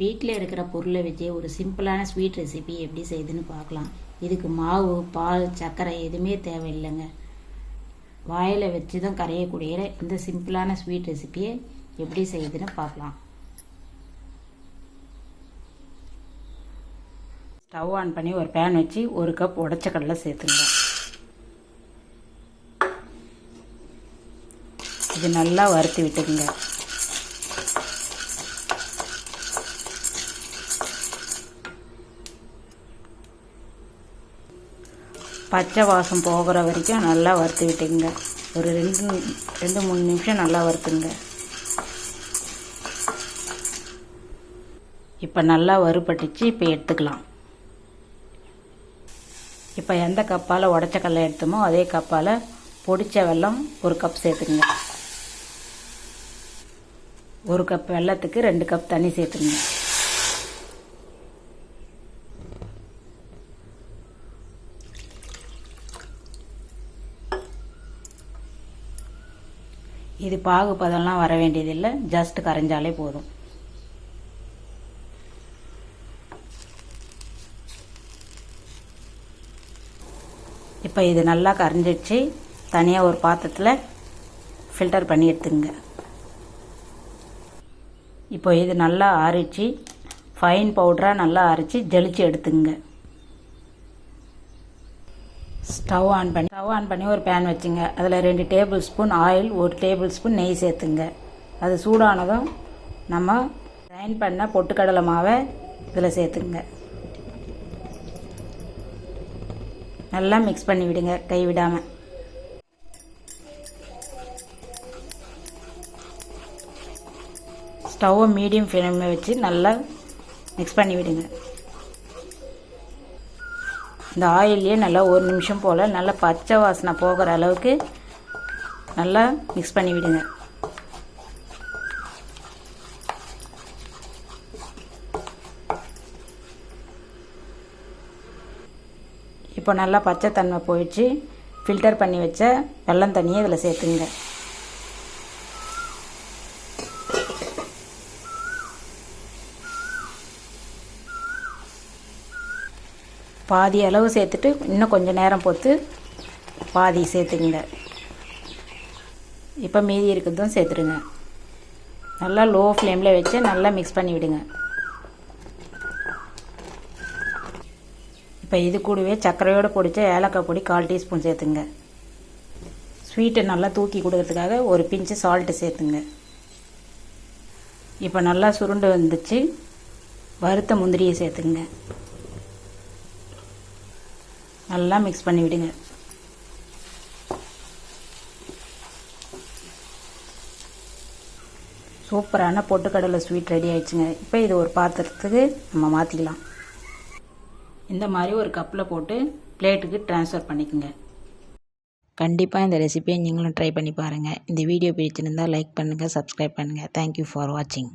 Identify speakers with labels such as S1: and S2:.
S1: வீட்டில் இருக்கிற பொருளை வச்சு ஒரு சிம்பிளான ஸ்வீட் ரெசிபி எப்படி செய்யுதுன்னு பார்க்கலாம். இதுக்கு மாவு பால் சர்க்கரை எதுவுமே தேவையில்லைங்க. வாயில் வச்சு தான் கரையக்கூடிய இந்த சிம்பிளான ஸ்வீட் ரெசிபியை எப்படி செய்யுதுன்னு பார்க்கலாம். ஸ்டவ் ஆன் பண்ணி ஒரு பேன் வச்சு ஒரு கப் உடச்ச கடலை சேர்த்துங்க இது நல்லா வறுத்து விட்டுக்குங்க. பச்சை வாசம் போகிற வரைக்கும் நல்லா வறுத்து விட்டுங்க ஒரு ரெண்டு ரெண்டு மூணு நிமிஷம் நல்லா வறுத்துங்க. இப்போ நல்லா வறுபட்டுச்சு இப்போ எடுத்துக்கலாம். இப்போ எந்த கப்பால் உடச்ச கடலை எடுத்தோமோ அதே கப்பால் பொடிச்ச வெல்லம் ஒரு கப் சேர்த்துக்குங்க. ஒரு கப் வெல்லத்துக்கு ரெண்டு கப் தண்ணி சேர்த்துங்க இது பாகுபதம்லாம் வர வேண்டியதில்லை. ஜஸ்ட் கரைஞ்சாலே போதும். இப்போ இது நல்லா கரைஞ்சிடுச்சு. தனியாக ஒரு பாத்திரத்தில் ஃபில்டர் பண்ணி எடுத்துங்க இப்போ இது நல்லா ஆறிச்சு ஃபைன் பவுடராக நல்லா அரைச்சி ஜலிச்சு எடுத்துங்க ஸ்டவ் ஆன் பண்ணி ஸ்டவ் ஆன் பண்ணி ஒரு பேன் வச்சுங்க. அதில் ரெண்டு டேபிள் ஸ்பூன் ஆயில் ஒரு டேபிள் ஸ்பூன் நெய் சேர்த்துங்க. அது சூடானதும் நம்ம கிரைண்ட் பண்ண பொட்டுக்கடலை மாவை இதில் சேர்த்துங்க. நல்லா மிக்ஸ் பண்ணி விடுங்க கை விடாமல் ஸ்டவ்வை மீடியம் ஃப்ளேமில் வச்சு நல்லா மிக்ஸ் பண்ணி விடுங்க. இந்த ஆயிலே நல்லா ஒரு நிமிஷம் போல் நல்லா பச்சை வாசனை போகிற அளவுக்கு நல்லா மிக்ஸ் பண்ணி விடுங்க. இப்போ நல்லா பச்சை தன்மை போயிடுச்சு. ஃபில்டர் பண்ணி வச்ச வெள்ளம் தண்ணியை இதில் சேர்த்துங்க. பாதி அளவு சேர்த்துட்டு இன்னும் கொஞ்சம் நேரம் பொறுத்து பாதி சேர்த்துக்குங்க. இப்போ மீதி இருக்கிறதும் சேர்த்துடுங்க. நல்லா லோ ஃப்ளேமில் வச்சு நல்லா மிக்ஸ் பண்ணி விடுங்க. இப்போ இது கூடவே சர்க்கரையோடு பிடிச்ச ஏலக்காய் பொடி கால் டீஸ்பூன் சேர்த்துங்க. ஸ்வீட்டை நல்லா தூக்கி கொடுக்கறதுக்காக ஒரு பிஞ்சு சால்ட்டு சேர்த்துங்க. இப்போ நல்லா சுருண்டு வந்துச்சு. வறுத்த முந்திரியை சேர்த்துங்க நல்லா மிக்ஸ் பண்ணி விடுங்க. சூப்பரான பொட்டுக்கடலை ஸ்வீட் ரெடி ஆயிடுச்சுங்க. இப்போ இது ஒரு பாத்திரத்துக்கு நம்ம மாற்றிக்கலாம் இந்த மாதிரி ஒரு கப்பில் போட்டு பிளேட்டுக்கு ட்ரான்ஸ்ஃபர் பண்ணிக்கோங்க. கண்டிப்பாக இந்த ரெசிபியை நீங்களும் ட்ரை பண்ணி பாருங்கள் இந்த வீடியோ பிடிச்சிருந்தால் லைக் பண்ணுங்கள் சப்ஸ்கிரைப் பண்ணுங்கள் தேங்க்யூ ஃபார் வாட்சிங்